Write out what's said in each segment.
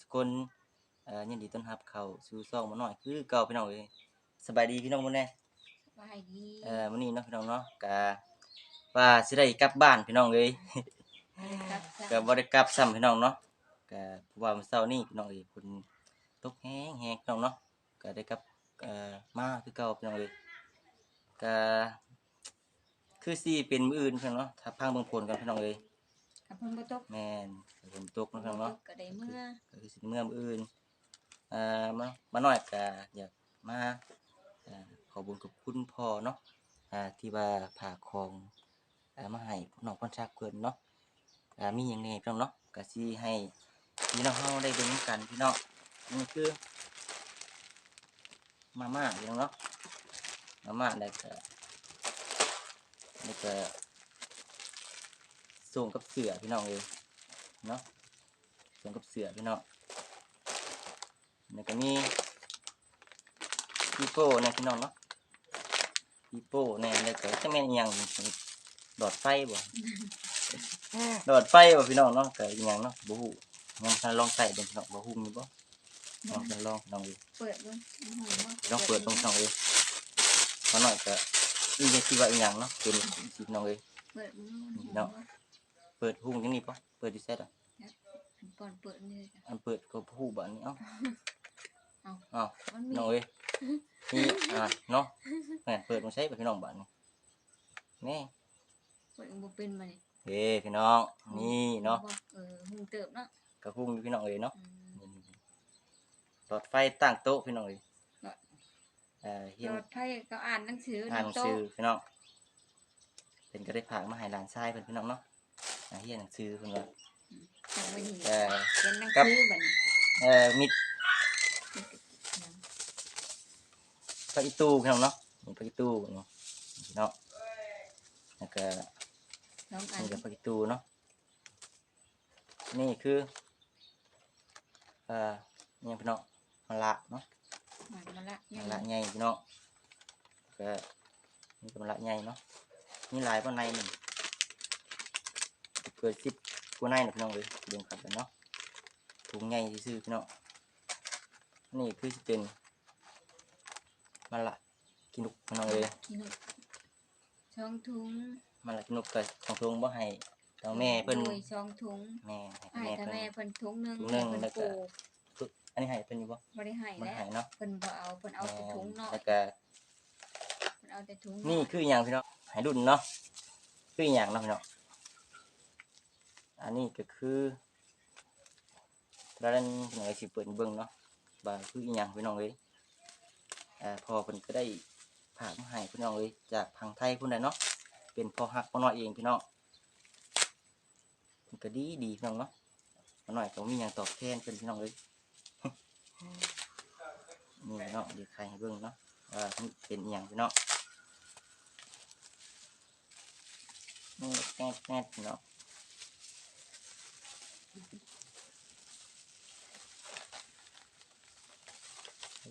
สุขุสุคนเอ่อยินดีต้อนรับเข้าสู่ซ่องมาหน่อยคือเก่าพี่น้องเอ้ยสบายดีพี่น้องมื้อนี้สบายดีเอ่อมื้อนี้เนาะพี่น้องเนาะก็ว่าสิได้กลับบ้านพี่น้องเอ้ยครับก็บ่ได้กลับซ้ำพี่น้องเนาะก็เพราะว่ามื้อเช้านี้พี่น้องเอ้ยฝนตกแฮงแฮงพี่น้องเนาะก็ได้กลับเอ่อมาคือเก่าพี่น้องเอ้ยก็คือสิเป็นมื้ออื่นพี่น้องเนาะถ้าพังเบิ่งผลกันพี่น้องเอ้ย กับเพิ่นบ่ตกแม่นฝนตกเนาะพี่น้องเนาะก็ได้เมื่อก็คือสิเมื่อมออื่นเอ่อมามาหน่อยก็อยากมาเอ่อขอบุญกับคุณพ่อเนาะอ่าที่ว่าผ่าของเอ่อมาให้น้องพรชักเพิ่นเนาะอ่ามีหยังแหน่พี่น้องเนาะก็สิให้พี่น้องเฮาได้เบิ่งกันพี่น้องนี่คือ มาม่าพี่น้องเนาะมาม่าแล้วก็แล้วก็ ส่งกับเสือพี่น้องเอ้ยเนาะส่วนกับเสือพี่น้องแล้วก็มีปีโป้เนี่ยพี่น้องเนาะปีโป้เนี่ยแล้วก็จะแม่นอิหยังดอดไฟบ่ดอดไฟบ่พี่น้องเนาะก็อิหยังเนาะบ่ฮู้ยังทันลองใส่เบิ่งพี่น้องบ่ฮู้มีบ่ลองทันลองลองดูเปิดเบิ่งอื้อหือลองเปิดเบิ่งพี่น้องเอ้ยมาหน่อยก็อีหยังคิดว่าอีหยังเนาะเป็นสิพี่น้องเอ้ยเปิดเบิ่งเนาะ เปิดฮู้จังนี้บ่เปิดดิเซตอะอันก่อนเปิดนี่จ้ะอันเปิดก็บ่ฮู้บ่อันนี้เอ้าเอ้าเอ้ามันมีน้องเอ้ยนี่อะเนาะแม่นเปิดมาใช้ไปพี่น้องบ้านนี่นี่เปิดบ่เป็นมานี่เฮ้พี่น้องนี่เนาะเออหุงเติบเนาะกระพุ้งอยู่พี่น้องเอ้ยเนาะอืมนี่หลอดไฟตั้งโต๊ะพี่น้องเอ้ยหลอดเอ่อเฮียหนลอดไฟก็อ่านหนังสืออ่านหนังโต๊ะสือพี่น้องเป็นก็ได้ผากมาให้หลานชายเพิ่นพี่น้องเนาะ อ่าเฮียนหนังสือเพิ่นว่าจังไว้นี่เอ่อเรียนหนังครับ สือบัดนี้เอ่อมิดพระอีตู้พี่น้องเนาะมีพระอีตู้นี่พี่น้องแล้วก็น้องอันนี่กับพระอีตู้เนาะนี่คือเอ่อนี่พี่น้องมะละเนาะมันมาละมะละใหญ่พี่น้องก็นี่ก็มะละใหญ่เนาะมีหลายป้าในหนึ่ง เกิดสิบกว่าในนะพี่น้องเลยเบิ่งครับกันเนาะถุงใหญ่ซื่อๆพี่น้องนี่คือสิเป็นมะละกินุกพี่น้องเลยกินหมดช่องถุงมะละกินุกก็ของทงบ่ให้ทางแม่เพิ่นโดยช่องถุงแม่ให้ให้แม่ถ้าเพิ่นแม่เพิ่นถุงหนึงถุงหนึ่งเพิ่นแล้วก็ปลูกอันนี้ให้เพิ่นอยู่บ่บ่ได้ให้มันแล้วให้เนาะเพิ่นบ่เอาเพิ่นเอาแต่ถุงเนาะแล้วก็เพิ่นเอาแต่ถุงนี่คืออหย่างพี่น้องให้รุ่นเนาะคืออหย่างเนาะพี่น้อง อันนี้ก็คือเราเล่นพี่น้องเอ้ยสิเปิดเบิ่งเนาะว่าคืออหย่างพี่น้องเอ้ยอ่าพอเพิ่นก็ได้ฝามาให้พี่น้องเอ้ยจากทางไทยพุ่นน่ะเนาะเป็นพอฮักพอน้อยเองพี่น้องมันก็ดีดีพี่น้องเนาะพอน้อยก็มีหยังตอบแทนเพิ่นพี่น้องเอ้ยนี่พี่น้องเดี๋ยวใครให้เบิ่งเนาะว่าเป็นอหย่างพี่น้องนี่แง่แง่เนาะ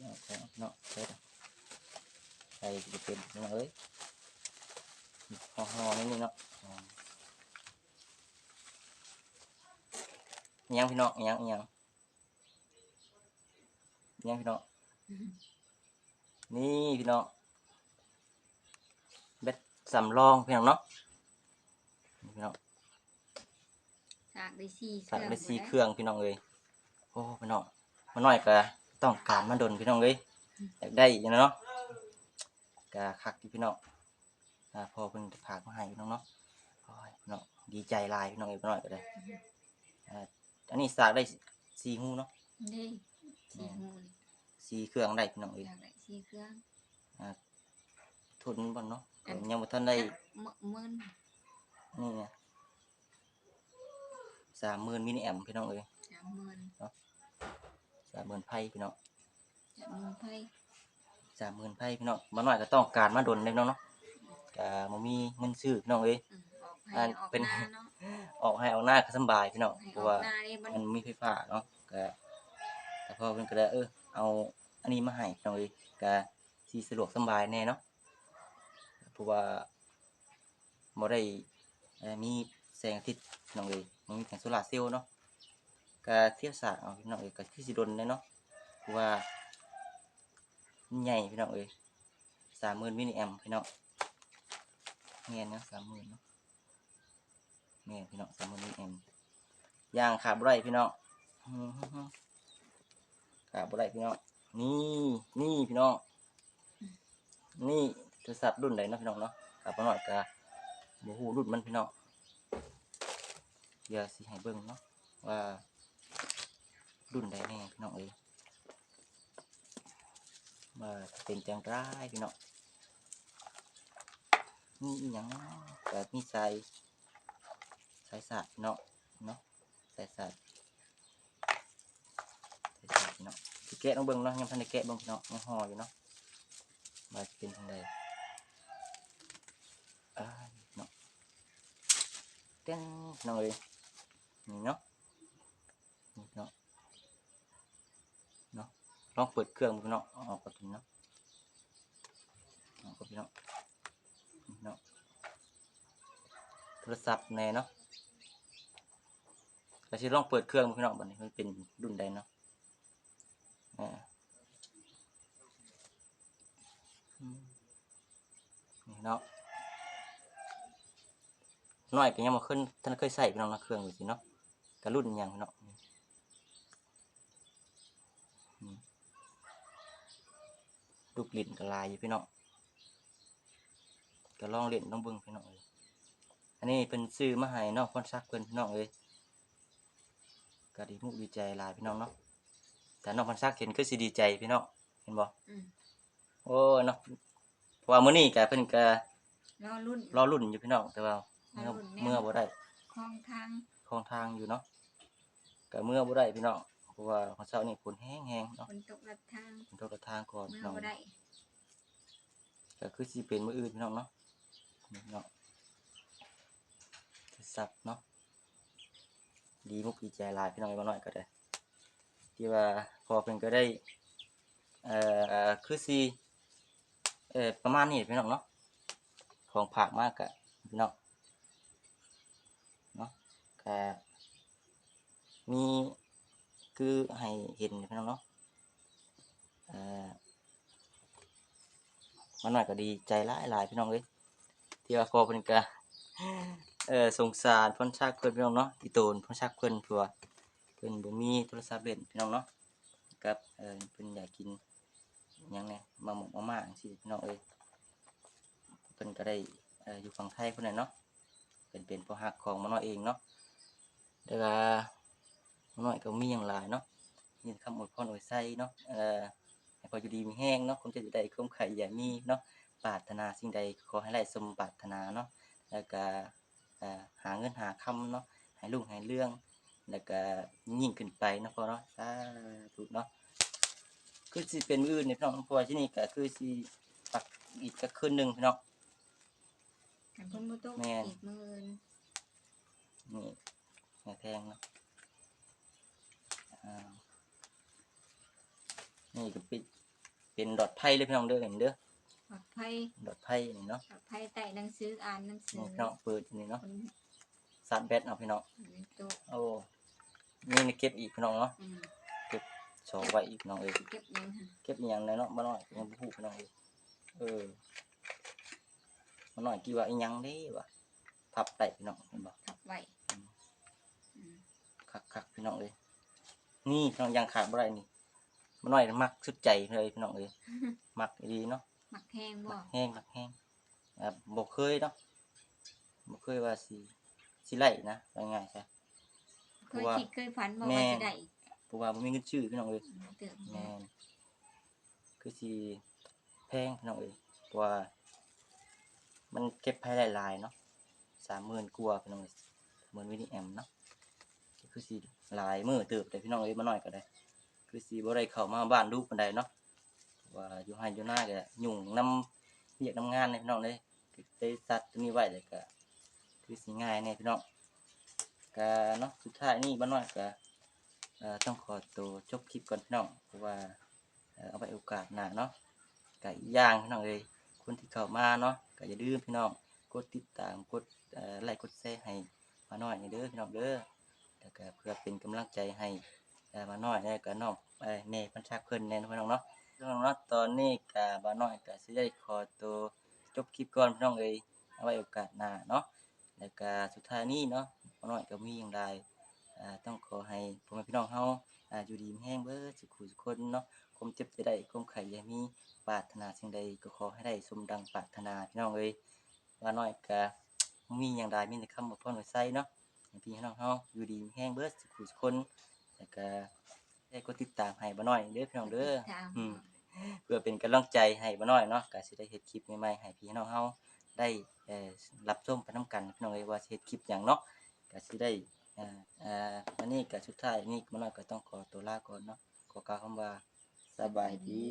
เนาะเนาะเสร็จใส่จะเป็นเนาะเอ้ยห่อห่อนี่นี่เนาะอ๋ออิหยังพี่น้องอิหยังอิหยังอิหยังพี่น้องนี่พี่น้องเบ็ดสำรองพี่น้องเนาะนี่พี่น้อง สากได้สี่สั่งได้สี่เครื่องรื่องพี่น้องเอ้ยโอ้พี่น้องมาหน่อยก็ต้องการมาดนพี่น้องเอ้ยอยากได้อยู่นะเนาะก็คักอยู่พี่น้องอ่าพอเพิ่นจะพากมาให้พี่น้องเนาะโอ้ยพี่น้องดีใจหลายพี่น้องเอ้ยมาหน่อยก็ได้อ่าอันนี้สากได้สี่หูเนาะนี่สี่หูนี่สี่เครื่องได้พี่น้องเอ้ยสากได้สี่เครื่องทุนบ่เนาะก็ยังบ่ทันได้หมื่นหมื่นนี่ไง สามหมื่นมิลลิแอมพี่น้องเอ้ยสามหมื่นสามหมื่นไพ่พี่น้องสามหมื่นไพ่สามหมื่นไพ่พี่น้องมาหน่อยก็ต้องการมาดนเลยน้องเนาะกะบ่มีเงินซื้อพี่น้องเอ้ยอืมออกให้อันออกเป็นหน้าเนาะออกให้เอาหน้าก็สำบายพี่น้องให้เพอราะอกว่าหน้านี่มันมันมีไฟฟ้าเนาะก็แต่พอเพิ่นก็ได้เออเอาอันนี้มาให้พี่น้องเอ้ยก็สิสะดวกสำบายแน่เนาะเพราะว่าบ่ได้เอ่อมีแสงอาทิตย์พี่น้องเอ้ย มันมีแสงโซลาร์เซลล์เนาะก็เทียบสาเอาพี่น้องเอ้ยก็คือสิดนเลยเนาะว่าใหญ่พี่น้องเอ้ยสามหมื่นมิลลิแอมพี่น้องแม่นเนะสามหมื่นเนาะแม่นพี่น้องสามหมื่นมิลลิแอมยางขาบไรพี่น้องขาบไรพี่น้องนี่นี่พี่น้องนี่โทรศัพท์รุ่นไหนเนาะพี่น้องเนาะขาบหน่อยกะโมหูรุ่นมันพี่น้อง เดี๋ยวสิให้เบิ่งเนาะว่ารุ่นใดแน่พี่น้องเอ้ยว่าจะเป็นจังไรพี่น้องนี่อหยังแต่มีสายสายสาดพี่น้องเนาะสายสาดสายสาดพี่น้องสิแกะต้องเบิ่งเนาะยังทันได้แกะเบิ่งพี่น้องยังห่ออยู่เนาะว่าจะเป็นจังไดอ่าเนาะเต้นพี่น้องเอ้ย นี่เนาะนี่เนาะเนาะลองเปิดเครื่องดูพี่น้องเอาออกก่อนเนาะเอาอกก่อนพี่น้องนี่เนาะโทรศัพท์แน่เนาะแล้วสิลองเปิดเครื่องดูพี่น้องบัดนี้มันเป็นรุ่นใดเนาะอ่านี่เนาะน้อยก็ยังบ่ขึ้นท่านเคยใส่พี่น้องนะเครื่องอยู่สิเนาะ ระรุ่นอิหยังพี่น้องอืมลูกลิ้นก็ลายอยู่พี่น้องก็ลองเล่นลองเบิ่งพี่น้องเอ้ยอันนี้เป็นซื้อมาให้เนาะคนซักเพิ่นพี่น้องเอ้ยก็ดีมุกดีใจหลายพี่น้องเนาะแต่น้องคนซักเห็นคือสิดีใจพี่น้องเห็นบ่อืมโอ้เนาะเพราะว่ามื้อนี้ก็เพิ่นก็รอรุ่นรอรุ่นอยู่พี่น้องแต่ว่าเมื่อรอรุ่นแน่เมื่อบ่ได้คลองทางคลองทางอยู่เนาะ ก็เมื่อบ่ได้พี่น้องเพราะว่าของเช้านี่ฝนแห้งๆเนาะฝนตกลัดทางฝนตกกระทางก่อนเมื่พี่อน้องบ่ได้ก็คือสิเป็นมื้ออื่นพี่น้องเนาะนี่เนาะสับเนาะดีมุกดีใจหลายพี่น้องไอ้บ่น้อยก็ได้ที่ว่าพอเพิ่นก็ได้เอ่อคือสิเอ่อประมาณนี้พี่น้องเนาะของผักมากกะพี่น้องเนาะก็ มีคือให้เห็นพี่น้องเนาะอ่อมันหน่อยก็ดีใจหลายหลายพี่น้องเอ้ยที่ว่าพอเพิ่นก็เออสงสารพ่นชักเพิ่อนพี่น้องเนาะอีโตนพ่นชักเพิ่อนเพื่อเพิ่นบ่มีโทรศัพท์เล่นพี่น้องเนาะกับเออเพิ่อนอยากกินยังแหน่มาหมกมาม่าจังซี่พี่น้องเอ้ยเพิ่นก็ได้เอออยู่ฝั่งไทยเพิ่นน่ะเนาะเป็นเป็นพ่อฮักของมันน้อยเองเนาะแต่ว่า นน้อยก็มีหยังหลายเนาะมีคำอวยพรอวยใส่เนาะเอ่อให้พออยู่ดีมีแห้งเนาะคงจะอยู่ใดคงไข่อย่ามีเนาะปรารถนาสิ่งใดขอให้ได้สมปรารถนาเนาะแล้วก็เอ่อหาเงินหาคำเนาะให้ลุงให้เรื่อง แล้วก็ยิ่งขึ้นไปเนาะพอเนาะสาธุเนาะคือสิเป็นมื้ออื่นนี่พี่น้องเพราะว่าที่นี่ก็คือสิปักอีกก็คืนหนึงพี่น้องกันฝนบ่ตกแม่นอีกมื้ออื่นนี่แม่แทงเนาะอ่า นี่ก็ปิดเป็นดอทไพ่เลยพี่น้องเด้อเห็นเด้อปลอดภัยดอทไพ่นี่เนาะปลอดภัยใต้หนังสืออ่านหนังสืนี่อพี่น้องเปิดอันนี่เนาะคนสาดแบตเนาะพี่น้องมันตกโอ้นี่นี่เก็บอีกพี่น้องเนาะอืมโชว์ไว้อีกพี่น้องเอ้ยเก็บยังหั่นเก็บอหย่างไรเนาะมาหน่อยยังบ่ฮู้พี่น้องเอ้ยเออมาหน่อยกี่ว่าอีหยังเด้วะพับไตพี่น้องเห็นบ่ทับไว้อืม อืมคักๆพี่น้องเอ้ย นี่พี่น้องยังขาดบ่ได้นี่มาหน่อยมักสุดใจเลยพี่น้องเอ้ยมักดีเนาะหมักแห้งบ่มักแห้งมักแห้งแบบบ่เคยเนาะบ่เคยว่าสิสิไล่นะว่าง่ายๆซะเคยว่าคิดเคยฝันบ่แม่ว่าสิได้เพราะว่าบ่มีเงินชื่อพี่น้องเอ้ยอืมเติมแม่นคือสิแพงพี่น้องเอ้ยเพราะว่ามันเก็บภายหลายๆเนาะสามหมื่นกว่าพี่น้องเอ้ยหมื่นวินิแอมเนาะก็ คือสิหลายมือเติบแต่พี่น้องเอ้ยมาหน่อยก็ได้ คือสิบ่ได้เข้ามาบ้านลูกปานใดเนาะว่าอยู่ให้อยู่หน้าก็ยุ่งนำเรียกนำงานเลยพี่น้องเลยได้สัตว์ตัวนี้ไว้เลยก็คือสิง่ายแน่พี่น้องก็เนาะสุดท้ายนี่บ้านน้อยก็ต้องขอตัวจบคลิปก่อนพี่น้องเพราะว่าเอาไปโอกาสหน้าเนาะก็อย่างพี่น้องเอ้ยคนที่เข้ามาเนาะก็อย่าลืมพี่น้องกดติดตามกดไลค์กดแชร์ให้มาหน่อยนี่เด้อพี่น้องเด้อ แล้วก็เพื่อเป็นกำลังใจให้อ่าน้อยแล้วก็น้องเอ่พันชักเพิ่นแน่เนพี่น้องเนาะพี่น้องเนาะตอนนี้ก็บ่น้อยก็สิได้ขอตัวจบคลิปก่อนพี่น้องเอ้ยเอาไว้โอกาสหน้าเนาะแล้วก็สุดท้ายนี้เนาะบ่น้อยก็มีหยังใดต้องขอให้พ่อแม่พี่น้องเฮาอยู่ดีมีแรงเบิดสุขสุขคนเนาะความเจ็บจะได้ความไข้อย่ามีปรารถนาสิ่งใดก็ขอให้ได้สมดังปรารถนาพี่น้องเอ้ยว่าน้อยก็มีอย่างใดมีแต่คำบอกพ่อหน่วยไส้เนาะ ให้พี่น้องเฮาอยู่ดีมีแห้งเบิดสุขสุขคนแล้วก็ได้กดติดตามให้บ่น้อยเด้อพี่น้องเด้อตามอืมเพื่อเป็นกำลังใจให้บ่น้อยเนาะก็สิได้เฮ็ดคลิปใหม่ๆให้พี่น้องเฮาได้เอ่อรับชมไปนํกันพี่น้องเอ้ยว่าสิเฮ็ดคลิปหยังเนาะก็สิได้อ่าอ่าวันนี้ก็สุดท้ายนี่บ่น้อยก็ต้องขอตัวลาก่อนเนาะขอกล่าวคำว่าสบายดี